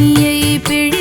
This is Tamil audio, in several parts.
கண்ணியை பிழி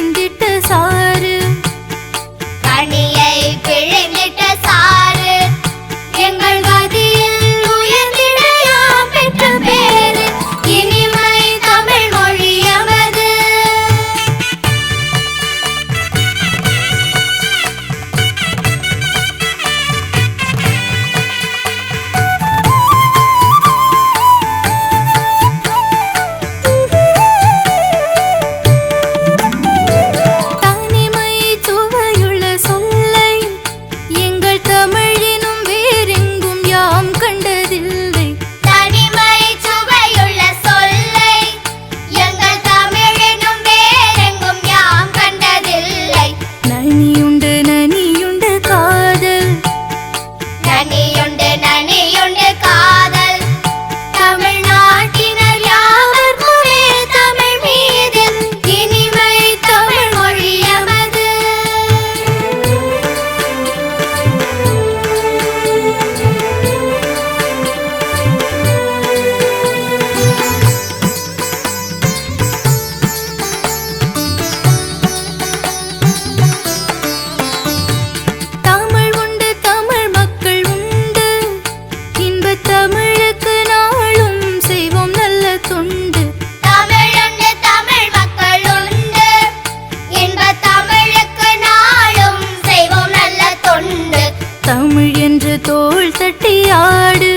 கட்டியாடு